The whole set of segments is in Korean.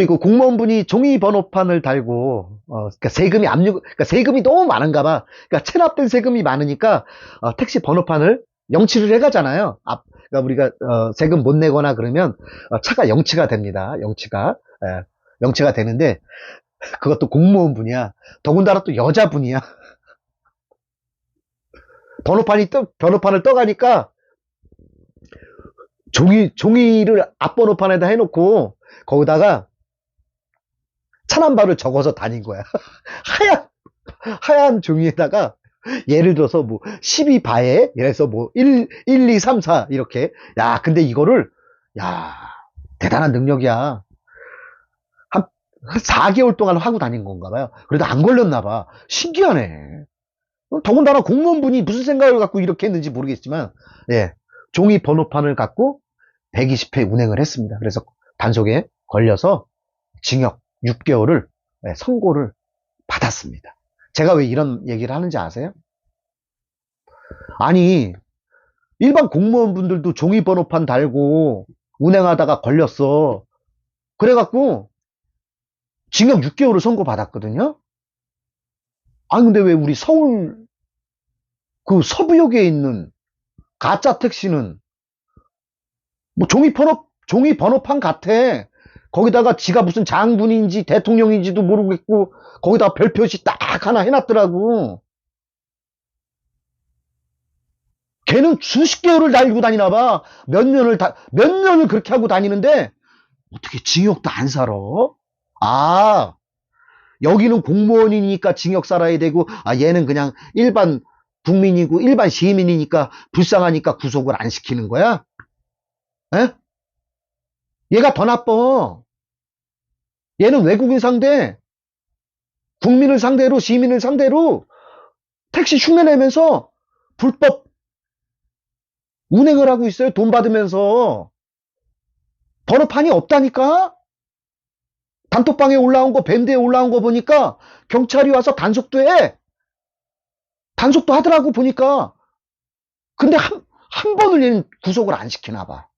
우리 그 공무원분이 종이 번호판을 달고 어, 그러니까 세금이 압류, 그러니까 세금이 너무 많은가 봐. 그러니까 체납된 세금이 많으니까 어, 택시 번호판을 영치를 해 가잖아요. 앞, 그러니까 우리가 어, 세금 못 내거나 그러면 어, 차가 영치가 됩니다. 영치가 예, 영치가 되는데 그것도 공무원분이야. 더군다나 또 여자분이야. 번호판이 떠, 번호판을 떠가니까 종이 종이를 앞번호판에다 해놓고 거기다가 차남바를 적어서 다닌 거야. 하얀, 하얀 종이에다가 예를 들어서 뭐 12바에 예래서 뭐 1, 1, 2, 3, 4 이렇게. 야, 근데 이거를, 야, 대단한 능력이야. 한, 한 4개월 동안 하고 다닌 건가 봐요. 그래도 안 걸렸나 봐. 신기하네. 더군다나 공무원분이 무슨 생각을 갖고 이렇게 했는지 모르겠지만, 예, 종이 번호판을 갖고 120회 운행을 했습니다. 그래서 단속에 걸려서 징역 6개월을 예, 선고를 받았습니다. 제가 왜 이런 얘기를 하는지 아세요? 아니, 일반 공무원분들도 종이 번호판 달고 운행하다가 걸렸어. 그래갖고 징역 6개월을 선고받았거든요? 아니, 근데 왜 우리 서울 그 서부역에 있는 가짜 택시는 뭐 종이 번호, 종이 번호판 같아. 거기다가 지가 무슨 장군인지 대통령인지도 모르겠고 거기다가 별표시 딱 하나 해놨더라고. 걔는 수십 개월을 달고 다니나 봐. 몇 년을 다, 몇 년을 그렇게 하고 다니는데 어떻게 징역도 안 살아? 아, 여기는 공무원이니까 징역 살아야 되고, 아, 얘는 그냥 일반 국민이고 일반 시민이니까 불쌍하니까 구속을 안 시키는 거야? 에? 얘가 더 나빠. 얘는 외국인 상대, 국민을 상대로, 시민을 상대로 택시 흉내내면서 불법 운행을 하고 있어요. 돈 받으면서. 번호판이 없다니까? 단톡방에 올라온 거, 밴드에 올라온 거 보니까 경찰이 와서 단속도 해. 단속도 하더라고, 보니까. 근데 한, 한 번을 얘는 구속을 안 시키나 봐.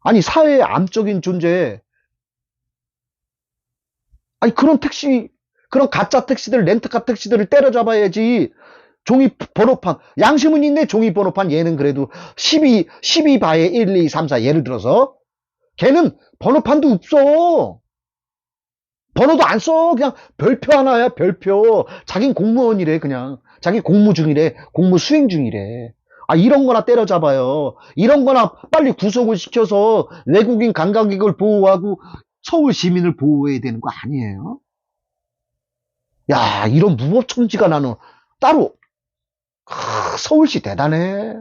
아니, 사회의 암적인 존재. 아니, 그런 택시, 그런 가짜 택시들, 렌트카 택시들을 때려잡아야지. 종이 번호판, 양심은 있네, 종이 번호판. 얘는 그래도 12, 12바에 1, 2, 3, 4. 예를 들어서. 걔는 번호판도 없어. 번호도 안 써. 그냥 별표 하나야, 별표. 자긴 공무원이래, 그냥. 자기 공무 중이래. 공무 수행 중이래. 아, 이런 거나 때려잡아요. 이런 거나 빨리 구속을 시켜서 외국인 관광객을 보호하고 서울 시민을 보호해야 되는 거 아니에요? 야, 이런 무법천지가 나는 따로, 아, 서울시 대단해.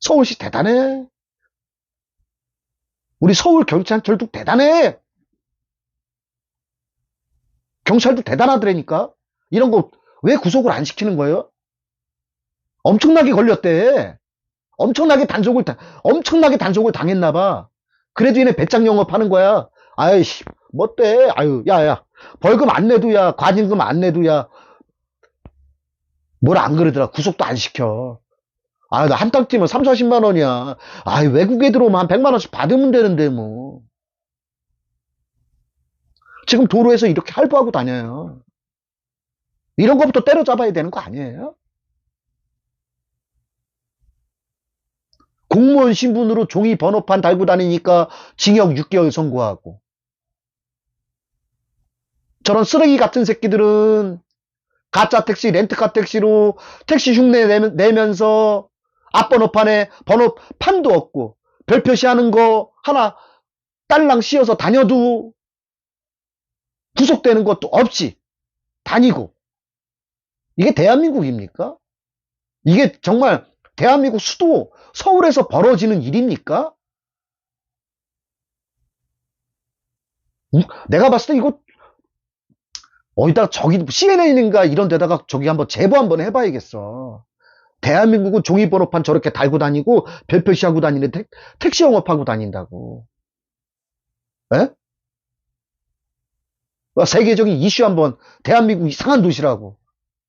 서울시 대단해. 우리 서울 경찰들도 대단해. 경찰도 대단하더라니까. 이런 거 왜 구속을 안 시키는 거예요? 엄청나게 걸렸대. 엄청나게 단속을, 다- 엄청나게 단속을 당했나 봐. 그래도 얘네 배짱 영업하는 거야. 아이씨, 뭐 어때? 아유, 야, 야. 벌금 안 내도 야, 과징금 안 내도 야. 뭘 안 그러더라. 구속도 안 시켜. 아, 나 한 탕 뛰면 3, 40만 원이야. 아, 외국에 들어오면 한 100만 원씩 받으면 되는데, 뭐. 지금 도로에서 이렇게 할부하고 다녀요. 이런 것부터 때려잡아야 되는 거 아니에요? 공무원 신분으로 종이 번호판 달고 다니니까 징역 6개월 선고하고. 저런 쓰레기 같은 새끼들은 가짜 택시, 렌트카 택시로 택시 흉내 내면- 내면서 앞번호판에 번호판도 없고 별 표시 하는 거 하나 딸랑 씌워서 다녀도 구속되는 것도 없이 다니고. 이게 대한민국입니까? 이게 정말 대한민국 수도 서울에서 벌어지는 일입니까? 음, 내가 봤을 때 이거 어디다 저기 CNN인가 이런 데다가 저기 한번 제보 한번 해봐야겠어. 대한민국은 종이 번호판 저렇게 달고 다니고 별표시하고 다니는 택, 택시 영업하고 다닌다고. 에? 어, 세계적인 이슈 한번 대한민국 이상한 도시라고.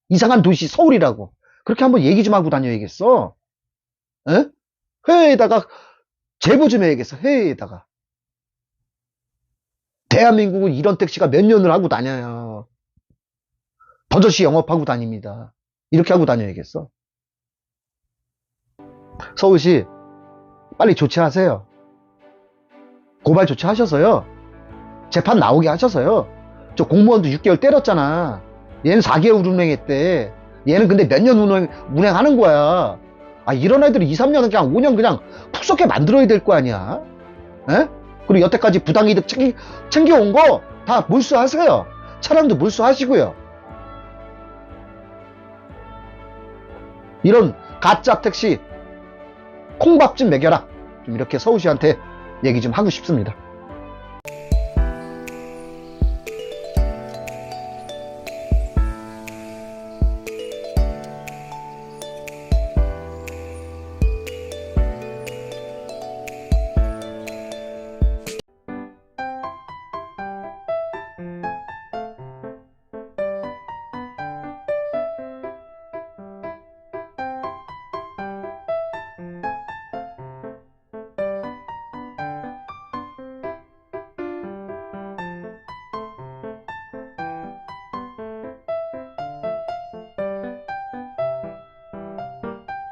이상한 도시 서울이라고. 그렇게 한번 얘기 좀 하고 다녀야겠어. 에? 해외에다가 제보 좀 해야겠어. 해외에다가. 대한민국은 이런 택시가 몇 년을 하고 다녀요. 버젓이 영업하고 다닙니다. 이렇게 하고 다녀야겠어. 서울시 빨리 조치하세요. 고발 조치하셔서요. 재판 나오게 하셔서요. 저 공무원도 6개월 때렸잖아. 얘는 4개월 운행했대. 얘는 근데 몇 년 운행, 운행하는 거야. 아, 이런 애들이 2, 3년은 그냥 5년 그냥 푹 썩게 만들어야 될 거 아니야. 에? 그리고 여태까지 부당이득 챙기, 챙겨온 거 다 몰수하세요. 차량도 몰수하시고요. 이런 가짜 택시 콩밥 좀 먹여라. 좀 이렇게 서울시한테 얘기 좀 하고 싶습니다.